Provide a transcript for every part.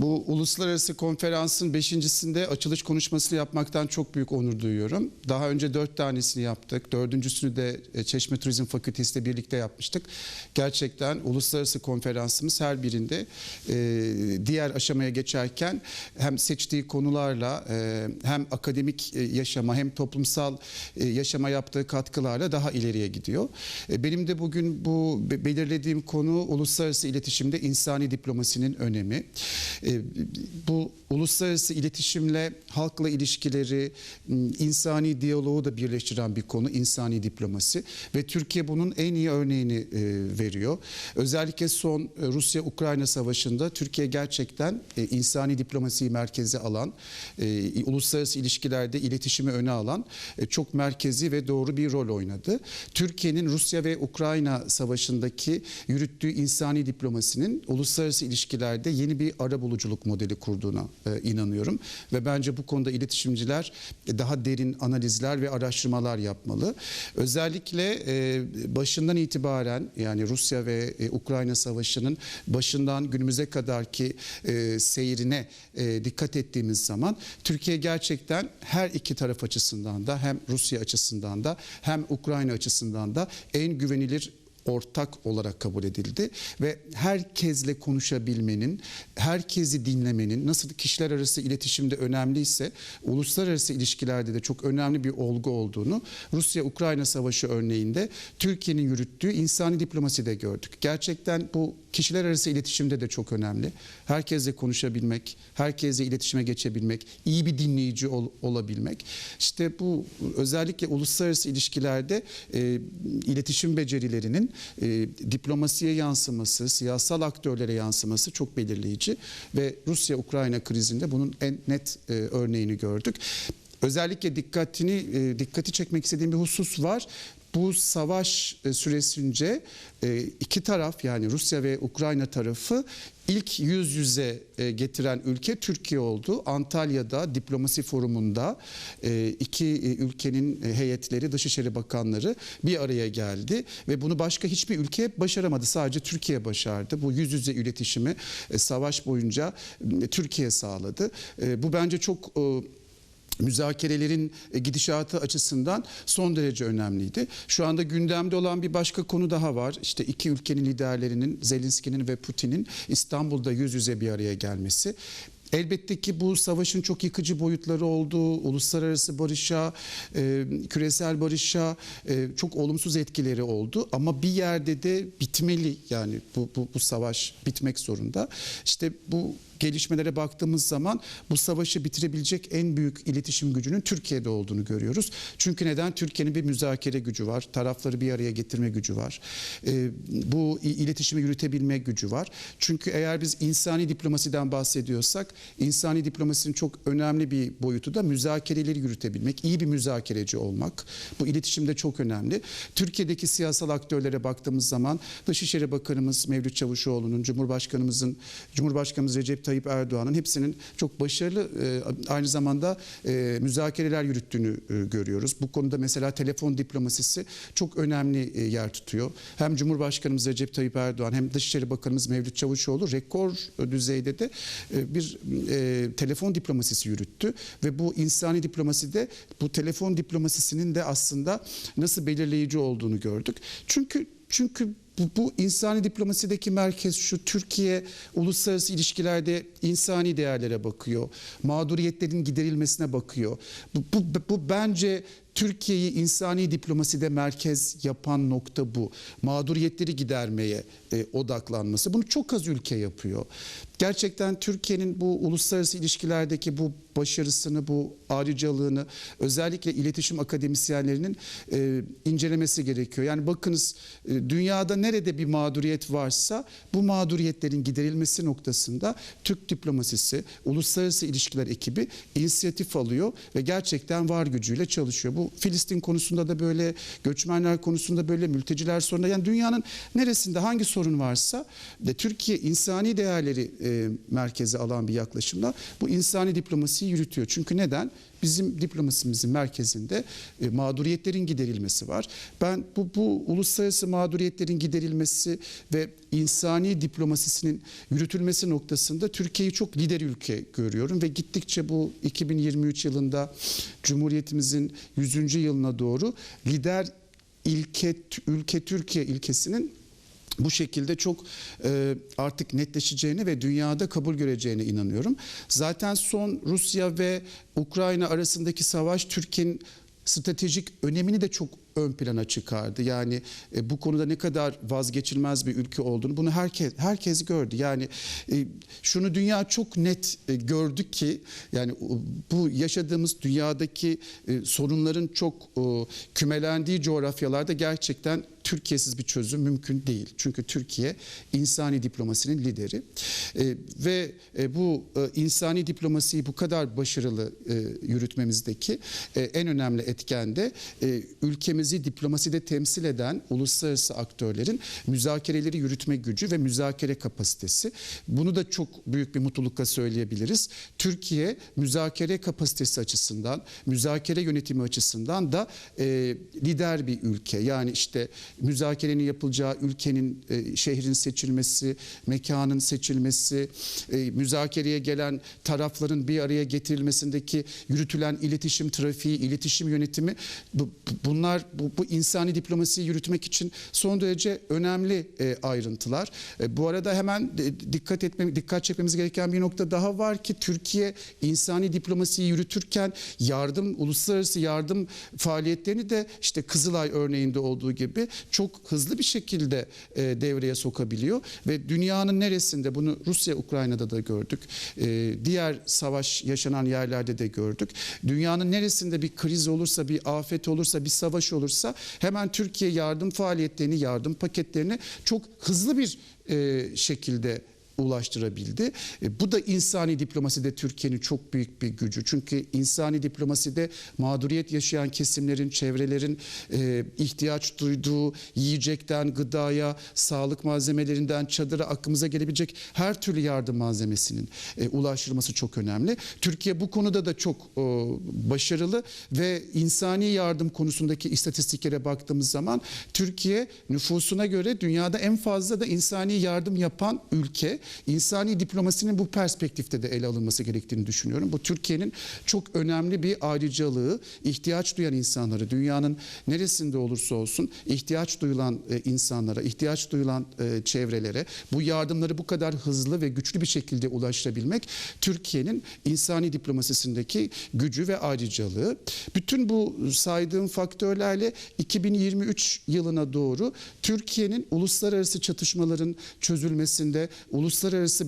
Bu uluslararası konferansın beşincisinde açılış konuşmasını yapmaktan çok büyük onur duyuyorum. Daha önce dört tanesini yaptık. Dördüncüsünü de e, Çeşme Turizm Fakültesi ile birlikte yapmıştık. Gerçekten uluslararası konferansımız her birinde e, diğer aşamaya geçerken hem seçtiği konularla e, hem akademik yaşama hem toplumsal yaşama yaptığı katkılarla daha ileriye gidiyor. Benim de bugün bu be- belirlediğim konu uluslararası iletişimde insani diplomasinin önemi. E, Bu uluslararası iletişimle halkla ilişkileri, insani diyaloğu da birleştiren bir konu insani diplomasi ve Türkiye bunun en iyi örneğini e, veriyor. Özellikle son e, Rusya-Ukrayna savaşında Türkiye gerçekten insani diplomasiyi merkeze alan, uluslararası ilişkilerde iletişimi öne alan çok merkezi ve doğru bir rol oynadı. Türkiye'nin Rusya ve Ukrayna savaşındaki yürüttüğü insani diplomasinin uluslararası ilişkilerde yeni bir arabuluculuk modeli kurduğuna e, inanıyorum ve bence bu konuda iletişimciler e, daha derin analizler ve araştırmalar yapmalı. Özellikle e, başından itibaren yani Rusya ve e, Ukrayna savaşının başından günümüze kadarki e, seyrine e, dikkat ettiğimiz zaman Türkiye gerçekten her iki taraf açısından da hem Rusya açısından da hem Ukrayna açısından da en güvenilir ortak olarak kabul edildi ve herkesle konuşabilmenin, herkesi dinlemenin nasıl kişiler arası iletişimde önemliyse uluslararası ilişkilerde de çok önemli bir olgu olduğunu Rusya-Ukrayna savaşı örneğinde Türkiye'nin yürüttüğü insani diplomaside gördük. Gerçekten bu kişiler arası iletişimde de çok önemli. Herkesle konuşabilmek, herkesle iletişime geçebilmek, iyi bir dinleyici ol- olabilmek. İşte bu özellikle uluslararası ilişkilerde e, iletişim becerilerinin e, diplomasiye yansıması, siyasal aktörlere yansıması çok belirleyici ve Rusya-Ukrayna krizinde bunun en net e, örneğini gördük. Özellikle dikkatini e, dikkati çekmek istediğim bir husus var. Bu savaş e, süresince e, iki taraf yani Rusya ve Ukrayna tarafı ilk yüz yüze e, getiren ülke Türkiye oldu. Antalya'da diplomasi forumunda iki ülkenin heyetleri, Dışişleri Bakanları bir araya geldi ve bunu başka hiçbir ülke başaramadı. Sadece Türkiye başardı. Bu yüz yüze iletişimi savaş boyunca Türkiye sağladı. Bu bence çok müzakerelerin e, gidişatı açısından son derece önemliydi. Şu anda gündemde olan bir başka konu daha var. İşte iki ülkenin liderlerinin Zelenski'nin ve Putin'in İstanbul'da yüz yüze bir araya gelmesi. Elbette ki bu savaşın çok yıkıcı boyutları olduğu, uluslararası barışa, e, küresel barışa e, çok olumsuz etkileri oldu. Ama bir yerde de bitmeli yani bu, bu, bu savaş bitmek zorunda. İşte bu gelişmelere baktığımız zaman bu savaşı bitirebilecek en büyük iletişim gücünün Türkiye'de olduğunu görüyoruz. Çünkü neden? Türkiye'nin bir müzakere gücü var. Tarafları bir araya getirme gücü var. Ee, bu iletişimi yürütebilme gücü var. Çünkü eğer biz insani diplomasiden bahsediyorsak insani diplomasinin çok önemli bir boyutu da müzakereleri yürütebilmek, iyi bir müzakereci olmak. Bu iletişimde çok önemli. Türkiye'deki siyasal aktörlere baktığımız zaman Dışişleri Bakanımız Mevlüt Çavuşoğlu'nun, Cumhurbaşkanımızın, Cumhurbaşkanımız Recep Tayyip Erdoğan'ın hepsinin çok başarılı e, aynı zamanda e, müzakereler yürüttüğünü e, görüyoruz. Bu konuda mesela telefon diplomasisi çok önemli yer tutuyor. Hem Cumhurbaşkanımız Recep Tayyip Erdoğan hem Dışişleri Bakanımız Mevlüt Çavuşoğlu rekor düzeyde de bir telefon diplomasisi yürüttü ve bu insani diplomaside bu telefon diplomasisinin de aslında nasıl belirleyici olduğunu gördük. Çünkü çünkü bu, bu insani diplomasideki merkez şu Türkiye uluslararası ilişkilerde insani değerlere bakıyor. Mağduriyetlerin giderilmesine bakıyor. Bu, bu, bu bence Türkiye'yi insani diplomaside merkez yapan nokta bu. Mağduriyetleri gidermeye e, odaklanması. Bunu çok az ülke yapıyor. Gerçekten Türkiye'nin bu uluslararası ilişkilerdeki bu başarısını, bu ayrıcalığını özellikle iletişim akademisyenlerinin e, incelemesi gerekiyor. Yani bakınız e, dünyada nerede bir mağduriyet varsa bu mağduriyetlerin giderilmesi noktasında Türk diplomasisi, uluslararası ilişkiler ekibi inisiyatif alıyor ve gerçekten var gücüyle çalışıyor. Bu Filistin konusunda da böyle, göçmenler konusunda böyle, mülteciler sorununda yani dünyanın neresinde hangi sorun varsa de Türkiye insani değerleri e, merkeze alan bir yaklaşımla bu insani diplomasiyi yürütüyor. Çünkü neden? Bizim diplomasimizin merkezinde e, mağduriyetlerin giderilmesi var. Ben bu, bu uluslararası mağduriyetlerin giderilmesi ve insani diplomasisinin yürütülmesi noktasında Türkiye'yi çok lider ülke görüyorum ve gittikçe bu 2023 yılında Cumhuriyetimizin 100. yılına doğru lider ilke ülke Türkiye ilkesinin bu şekilde çok e, artık netleşeceğini ve dünyada kabul göreceğine inanıyorum. Zaten son Rusya ve Ukrayna arasındaki savaş Türkiye'nin stratejik önemini de çok ön plana çıkardı. Yani e, bu konuda ne kadar vazgeçilmez bir ülke olduğunu bunu herkes herkes gördü. Yani e, şunu dünya çok net e, gördü ki yani bu yaşadığımız dünyadaki e, sorunların çok e, kümelendiği coğrafyalarda gerçekten Türkiye'siz bir çözüm mümkün değil. Çünkü Türkiye insani diplomasinin lideri E, ve e, bu e, insani diplomasiyi bu kadar başarılı e, yürütmemizdeki e, en önemli etken de e, ülkemizi diplomaside temsil eden uluslararası aktörlerin müzakereleri yürütme gücü ve müzakere kapasitesi. Bunu da çok büyük bir mutlulukla söyleyebiliriz. Türkiye müzakere kapasitesi açısından, müzakere yönetimi açısından da e, lider bir ülke. Yani işte müzakerenin yapılacağı ülkenin, e, şehrin seçilmesi, mekanın seçilmesi, e, müzakereye gelen tarafların bir araya getirilmesindeki yürütülen iletişim trafiği, iletişim yönetimi bu, bu- bunlar bu, bu insani diplomasiyi yürütmek için son derece önemli e, ayrıntılar. E, bu arada hemen de- dikkat etmem dikkat çekmemiz gereken bir nokta daha var ki Türkiye insani diplomasiyi yürütürken yardım uluslararası yardım faaliyetlerini de işte Kızılay örneğinde olduğu gibi çok hızlı bir şekilde e, devreye sokabiliyor ve dünyanın neresinde bunu Rusya Ukrayna'da da gördük. E, diğer savaş yaşanan yerlerde de gördük. Dünyanın neresinde bir kriz olursa, bir afet olursa, bir savaş olursa hemen Türkiye yardım faaliyetlerini, yardım paketlerini çok hızlı bir e, şekilde ulaştırabildi. E, Bu da insani diplomaside Türkiye'nin çok büyük bir gücü. Çünkü insani diplomaside mağduriyet yaşayan kesimlerin, çevrelerin e, ihtiyaç duyduğu yiyecekten gıdaya, sağlık malzemelerinden çadıra aklımıza gelebilecek her türlü yardım malzemesinin e, ulaştırılması çok önemli. Türkiye bu konuda da çok başarılı ve insani yardım konusundaki istatistiklere baktığımız zaman Türkiye nüfusuna göre dünyada en fazla da insani yardım yapan ülke. İnsani diplomasinin bu perspektifte de ele alınması gerektiğini düşünüyorum. Bu Türkiye'nin çok önemli bir ayrıcalığı, ihtiyaç duyan insanları dünyanın neresinde olursa olsun ihtiyaç duyulan e, insanlara, ihtiyaç duyulan e, çevrelere bu yardımları bu kadar hızlı ve güçlü bir şekilde ulaştırabilmek Türkiye'nin insani diplomasisindeki gücü ve ayrıcalığı. Bütün bu saydığım faktörlerle 2023 yılına doğru Türkiye'nin uluslararası çatışmaların çözülmesinde, uluslararası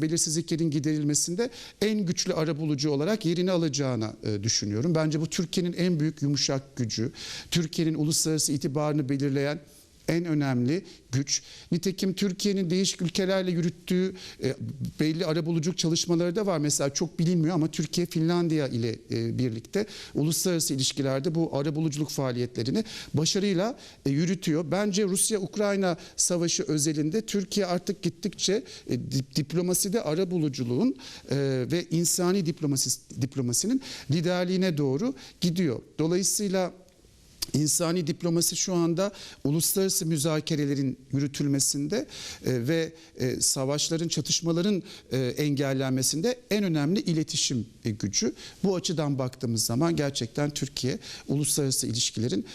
belirsizliklerin giderilmesinde en güçlü arabulucu olarak yerini alacağını e, düşünüyorum. Bence bu Türkiye'nin en büyük yumuşak gücü, Türkiye'nin uluslararası itibarını belirleyen en önemli güç. Nitekim Türkiye'nin değişik ülkelerle yürüttüğü e, belli arabuluculuk çalışmaları da var. Mesela çok bilinmiyor ama Türkiye Finlandiya ile e, birlikte uluslararası ilişkilerde bu arabuluculuk faaliyetlerini başarıyla e, yürütüyor. Bence Rusya-Ukrayna savaşı özelinde Türkiye artık gittikçe e, dip- diplomaside arabuluculuğun ve insani diplomasi, diplomasinin liderliğine doğru gidiyor. Dolayısıyla İnsani diplomasi şu anda uluslararası müzakerelerin yürütülmesinde e, ve e, savaşların, çatışmaların e, engellenmesinde en önemli iletişim gücü. Bu açıdan baktığımız zaman gerçekten Türkiye uluslararası ilişkilerin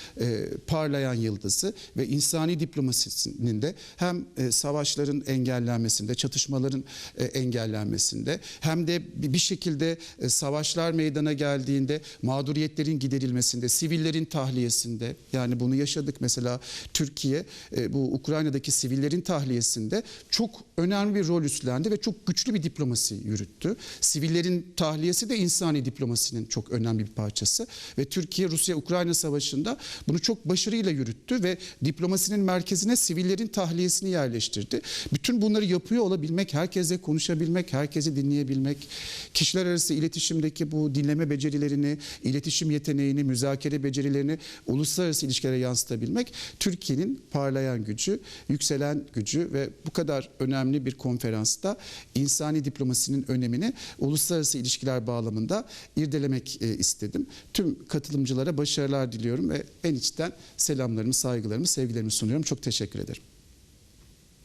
parlayan yıldızı ve insani diplomasisinin de hem savaşların engellenmesinde, çatışmaların engellenmesinde hem de bir şekilde savaşlar meydana geldiğinde mağduriyetlerin giderilmesinde, sivillerin tahliyesinde yani bunu yaşadık mesela Türkiye e, bu Ukrayna'daki sivillerin tahliyesinde çok önemli bir rol üstlendi ve çok güçlü bir diplomasi yürüttü. Sivillerin tahliyesi de insani diplomasinin çok önemli bir parçası ve Türkiye Rusya-Ukrayna savaşında bunu çok başarıyla yürüttü ve diplomasinin merkezine sivillerin tahliyesini yerleştirdi. Bütün bunları yapıyor olabilmek, herkese konuşabilmek, herkesi dinleyebilmek, kişiler arası iletişimdeki bu dinleme becerilerini, iletişim yeteneğini, müzakere becerilerini uluslararası ilişkilere yansıtabilmek Türkiye'nin parlayan gücü, yükselen gücü ve bu kadar önemli bir konferansta insani diplomasinin önemini uluslararası ilişkiler bağlamında irdelemek e, istedim. Tüm katılımcılara başarılar diliyorum ve en içten selamlarımı, saygılarımı, sevgilerimi sunuyorum. Çok teşekkür ederim.